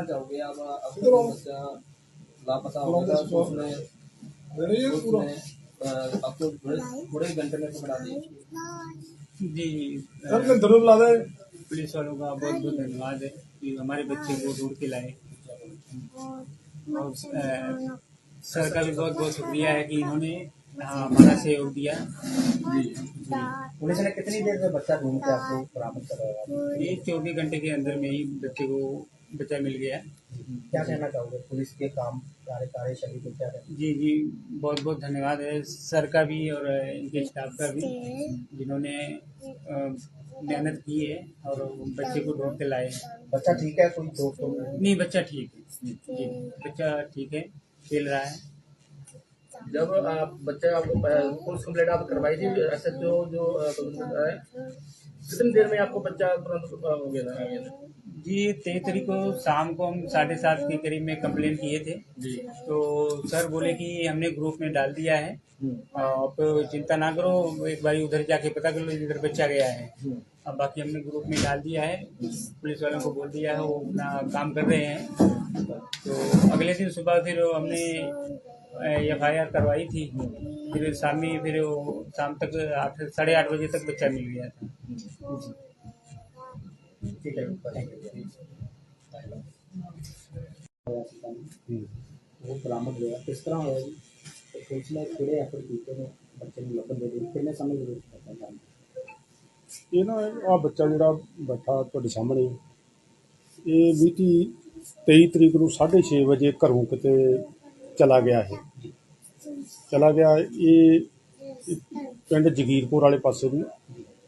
कहना चाहोगे आप आपका बच्चा लापता हो गया तो अ, घंटे में पकड़ा जी दे। पुलिस वालों का बहुत बहुत धन्यवाद है कि हमारे बच्चे को ढूंढ के लाए। और सर का भी बहुत बहुत शुक्रिया है कि इन्होंने हमारा सहयोग दिया। पुलिस ने कितनी देर में बच्चा ढूंढ के आपको बरामद करवाया? ये चौबीस घंटे के अंदर में ही बच्चे को बच्चा मिल गया है। क्या कहना चाहोगे? पुलिस के काम कार्य कार्यशैली को क्या जी जी बहुत बहुत धन्यवाद है। सर का भी और इनके स्टाफ का भी जिन्होंने मेहनत की है और बच्चे को ढूंढ के लाए हैं। बच्चा ठीक है? कोई तो नहीं नहीं बच्चा ठीक है। जी बच्चा ठीक है खेल रहा है। जब आप बच्चे आपको पुलिस कंप्लेंट आप करवाई थी एस एच ओ जो कितनी देर में आपको बच्चा तुरंत हो गया गया था? जी तेईस तारीख को शाम को हम साढ़े सात के करीब में कंप्लेन किए थे। जी। तो सर बोले कि हमने ग्रुप में डाल दिया है। हम्म, आप चिंता ना करो एक बार उधर जाके पता कर लो इधर बच्चा गया है। हम्म, अब बाकी हमने ग्रुप में डाल दिया है। पुलिस वालों को बोल दिया है वो अपना काम कर रहे हैं। तो अगले दिन सुबह फिर हमने एफ़ आई आर करवाई थी। फिर शाम में फिर शाम तक आठ साढ़े आठ बजे तक बच्चा मिल गया था। है यू ਉਹ ਬਰਾਮਦ ਹੋਇਆ ਕਿਸ ਤਰ੍ਹਾਂ ਹੋਇਆ ਜੀ ਤੇ ਪੁਲਿਸ ਨੇ ਕਿਹੜੇ ਐਫਰਟ ਕੀਤੇ ਨੇ ਬੱਚੇ ਨੂੰ ਲੱਭਣ ਦੇ ਲਈ ਕਿੰਨੇ ਸਮੇਂ ਦੇ ਵਿੱਚ ਪਤਾ ਚੱਲਿਆ ਇਹ ਨਾ ਆ ਬੱਚਾ ਜਿਹੜਾ ਬੈਠਾ ਤੁਹਾਡੇ ਸਾਹਮਣੇ, ਇਹ ਮਿਤੀ 23 ਤਰੀਕ ਨੂੰ 6:30 ਵਜੇ ਘਰੋਂ ਕਿਤੇ ਚਲਾ ਗਿਆ ਹੈ ਚਲਾ ਗਿਆ ਇਹ ਪਿੰਡ ਜਗੀਰਪੁਰ ਵਾਲੇ ਪਾਸੇ ਨੂੰ।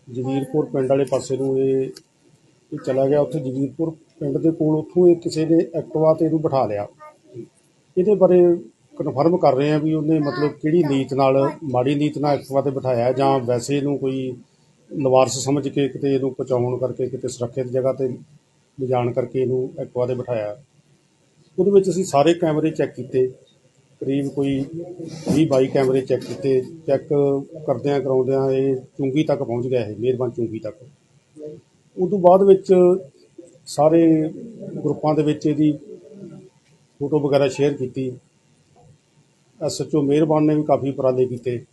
ਜਗੀਰਪੁਰ ਪਿੰਡ ਵਾਲੇ ਪਾਸੇ ਨੂੰ ਇਹ ਇਹ ਚਲਾ ਗਿਆ ਉੱਥੇ ਜਗੀਰਪੁਰ ਪਿੰਡ ਦੇ ਕੋਲ, ਉੱਥੋਂ ਇਹ ਕਿਸੇ ਨੇ ਐਕਟਿਵਾ ਤੇ ਇਹਨੂੰ ਬਿਠਾ ਲਿਆ। ਇਹਦੇ ਬਾਰੇ ਕਨਫਰਮ ਕਰ ਰਹੇ ਆ ਵੀ ਉਹਨੇ ਮਤਲਬ ਕਿਹੜੀ ਨੀਤ ਨਾਲ, ਮਾੜੀ ਨੀਤ ਨਾਲ ਐਕਟਿਵਾ ਤੇ ਬਿਠਾਇਆ ਜਾਂ ਵੈਸੇ ਇਹਨੂੰ ਕੋਈ ਲਵਾਰਸ ਸਮਝ ਕੇ ਕਿਤੇ ਇਹਨੂੰ ਪਹੁੰਚਾਉਣ ਕਰਕੇ ਕਿਤੇ ਸੁਰੱਖਿਅਤ ਜਗ੍ਹਾ ਤੇ ਲਿਜਾਣ ਕਰਕੇ ਇਹਨੂੰ ਐਕਟਿਵਾ ਤੇ ਬਿਠਾਇਆ। ਉਹਦੇ ਵਿੱਚ ਅਸੀਂ ਸਾਰੇ ਕੈਮਰੇ ਚੈੱਕ ਕੀਤੇ। ਕਰੀਬ ਕੋਈ 20 22 ਕੈਮਰੇ ਚੈੱਕ ਕੀਤੇ। ਚੈੱਕ ਕਰਦਿਆਂ ਕਰਾਉਂਦਿਆਂ ਇਹ ਚੁੰਗੀ ਤੱਕ ਪਹੁੰਚ ਗਿਆ ਇਹ, ਮਿਹਰਬਾਨ ਚੁੰਗੀ ਤੱਕ। ਉਦੋਂ ਬਾਅਦ ਵਿੱਚ ਸਾਰੇ ਗਰੁੱਪਾਂ ਦੇ ਵਿੱਚ ਇਹਦੀ ਫੋਟੋ ਵਗੈਰਾ ਸ਼ੇਅਰ ਕੀਤੀ। ਐਸਐਚਓ ਮਿਹਰਬਾਨ ਨੇ ਵੀ ਕਾਫੀ ਉਪਰਾਲੇ ਕੀਤੇ।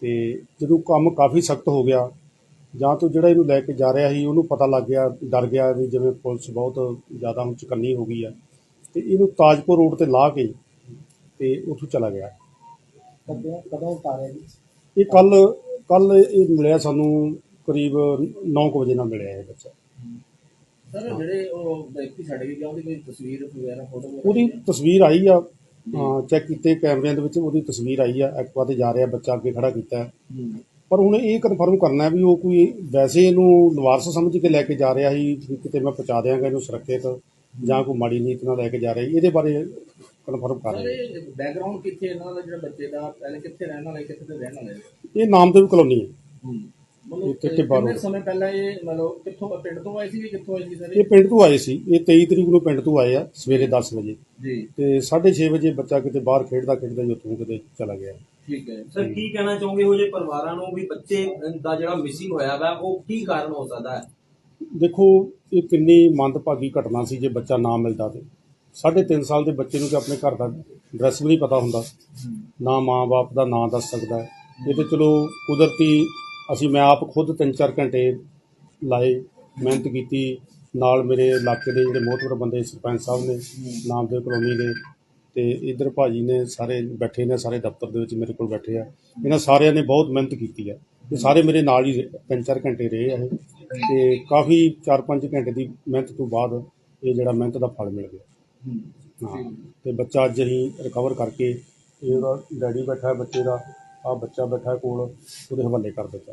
ਤੇ ਜਦੋਂ ਕੰਮ ਕਾਫੀ ਸਖਤ ਹੋ ਗਿਆ ਜਾਂ ਤੋਂ ਜਿਹੜਾ ਇਹਨੂੰ ਲੈ ਕੇ ਜਾ ਰਿਹਾ ਸੀ ਉਹਨੂੰ ਪਤਾ ਲੱਗ ਗਿਆ ਡਰ ਗਿਆ ਵੀ ਜਿਵੇਂ ਪੁਲਿਸ ਬਹੁਤ ਜ਼ਿਆਦਾ ਹੁਣ ਚੁਕੰਨੀ ਹੋ ਗਈ ਆ। ਤੇ ਇਹਨੂੰ ਤਾਜਪੁਰ ਰੋਡ ਤੇ ਲਾ ਕੇ ਤੇ ਉੱਥੋਂ ਚਲਾ ਗਿਆ। ਕਦੋਂ ਕਦੋਂ ਉਤਾਰਿਆ ਜੀ? ਇਹ ਕੱਲ ਕੱਲ ਇਹ ਮਿਲਿਆ ਸਾਨੂੰ ਕਰੀਬ 9 ਵਜੇ ਨਾਲ ਮਿਲਿਆ ਇਹ ਬੱਚਾ। ਸਰ ਜਿਹੜੇ ਉਹ ਵਿਅਕਤੀ ਛੱਡ ਕੇ ਗਿਆ ਉਹਦੀ ਕੋਈ ਤਸਵੀਰ ਵਗੈਰਾ ਫੋਟੋ ਉਹਦੀ ਤਸਵੀਰ ਆਈ ਆ ਚੈੱਕ ਕੀਤੇ ਕੈਮਰਿਆਂ ਦੇ ਵਿੱਚ ਉਹਦੀ ਤਸਵੀਰ ਆਈ ਆ ਐਕਟਿਵਾ ਤੇ ਜਾ ਰਿਹਾ ਬੱਚਾ ਅੱਗੇ ਖੜਾ ਕੀਤਾ। ਪਰ ਹੁਣ ਇਹ ਕਨਫਰਮ ਕਰਨਾ ਵੀ ਉਹ ਕੋਈ ਵੈਸੇ ਇਹਨੂੰ ਲਵਾਰਸ ਸਮਝ ਕੇ ਲੈ ਕੇ ਜਾ ਰਿਹਾ ਸੀ ਕਿਤੇ ਮੈਂ ਪਹੁੰਚਾ ਦਿਆਂਗਾ ਇਹਨੂੰ ਸੁਰੱਖਿਅਤ ਜਾਂ ਕੋਈ ਮਾੜੀ ਨੀਤ ਨਾਲ ਲੈ ਕੇ ਜਾ ਰਿਹਾ ਇਹਦੇ ਬਾਰੇ ਕਨਫਰਮ ਕਰ ਰਹੇ ਬੈਕਗ੍ਰਾਉਂਡ ਕਿੱਥੇ ਇਹਨਾਂ ਦਾ ਜਿਹੜਾ ਬੱਚੇ ਦਾ ਪਹਿਲੇ ਕਿੱਥੇ ਰਹਿਣ ਵਾਲਾ ਹੈ, ਕਿੱਥੇ ਤੇ ਰਹਿਣ ਵਾਲਾ? ਹੈ ਇਹ ਨਾਮਦੇਵ ਕਲੋਨੀ ਹੈ। ਮਤਲਬ ਇਹ ਕਿੱਥੇ ਬਾਹਰੋਂ? ਕਿੰਨੇ ਸਮੇਂ ਪਹਿਲਾਂ ਇਹ ਮਤਲਬ ਕਿੱਥੋਂ ਪਿੰਡ ਤੋਂ ਆਏ ਸੀ ਵੀ ਕਿੱਥੋਂ ਆਏ ਸੀ ਸਰ? ਇਹ ਪਿੰਡ ਤੋਂ ਆਏ ਸੀ। ਇਹ 23 ਤਰੀਕ ਨੂੰ ਪਿੰਡ ਤੋਂ ਆਏ ਆ ਸਵੇਰੇ 10 ਵਜੇ। ਜੀ। ਤੇ 6:30 ਵਜੇ ਬੱਚਾ ਕਿਤੇ ਬਾਹਰ ਖੇਡਦਾ ਖੇਡਦਾ ਹੀ ਉੱਥੋਂ ਕਿਤੇ ਚਲਾ ਗਿਆ। ਠੀਕ ਹੈ। ਸਰ ਕੀ ਕਹਿਣਾ ਚਾਹੋਗੇ ਉਹ ਜੇ ਪਰਿਵਾਰਾਂ ਨੂੰ ਵੀ ਬੱਚੇ ਦਾ ਜਿਹੜਾ ਮਿਸਿੰਗ ਹੋਇਆ ਵਾ ਉਹ ਕੀ ਕਾਰਨ ਹੋ ਸਕਦਾ ਹੈ? ਦੇਖੋ ਇਹ ਕਿੰਨੀ ਮੰਦਭਾਗੀ ਘਟਨਾ ਸੀ ਜੇ ਬੱਚਾ ਨਾ ਮਿਲਦਾ ਤੇ। ਸਾਢੇ ਤਿੰਨ ਸਾਲ ਦੇ ਬੱਚੇ ਨੂੰ ਕਿ ਆਪਣੇ ਘਰ ਦਾ ਐਡਰੈਸ ਵੀ ਨਹੀਂ ਪਤਾ ਹੁੰਦਾ। ਨਾ ਮਾਂ-ਬਾਪ ਦਾ ਨਾਂ ਦੱਸ ਸਕਦਾ। ਇਹ ਤੇ ਚਲੋ ਕੁਦਰਤੀ ਅਸੀਂ ਮੈਂ ਆਪ ਖੁਦ 3-4 ਘੰਟੇ ਲਾਏ ਮਿਹਨਤ ਕੀਤੀ। ਨਾਲ ਮੇਰੇ ਇਲਾਕੇ ਦੇ ਜਿਹੜੇ ਮੋਹਤਵਰ ਬੰਦੇ ਸਰਪੰਚ ਸਾਹਿਬ ਨੇ ਨਾਮਦੇਵ ਕਲੋਨੀ ਦੇ ਤੇ ਇਧਰ ਭਾਜੀ ਨੇ ਸਾਰੇ ਬੈਠੇ ਨੇ ਸਾਰੇ ਦਫ਼ਤਰ ਦੇ ਵਿੱਚ ਮੇਰੇ ਕੋਲ ਬੈਠੇ ਆ। ਇਹਨਾਂ ਸਾਰਿਆਂ ਨੇ ਬਹੁਤ ਮਿਹਨਤ ਕੀਤੀ ਹੈ ਇਹ ਸਾਰੇ ਮੇਰੇ ਨਾਲ ਹੀ ਰਹੇ- ਤਿੰਨ ਚਾਰ ਘੰਟੇ ਰਹੇ ਆ ਇਹ। ਤੇ ਕਾਫੀ 4-5 ਘੰਟੇ ਦੀ ਮਿਹਨਤ ਤੋਂ ਬਾਅਦ ਇਹ ਜਿਹੜਾ ਮਿਹਨਤ ਦਾ ਫਲ ਮਿਲ ਗਿਆ। ਹਾਂ। ਤੇ ਬੱਚਾ ਅੱਜ ਅਸੀਂ ਰਿਕਵਰ ਕਰਕੇ ਇਹਦਾ ਡੈਡੀ ਬੈਠਾ ਹੈ ਬੱਚੇ ਦਾ ਆ ਬੱਚਾ ਬੈਠਾ ਕੋਲ ਉਹਦੇ ਹਵਾਲੇ ਕਰ ਦਿੱਤਾ।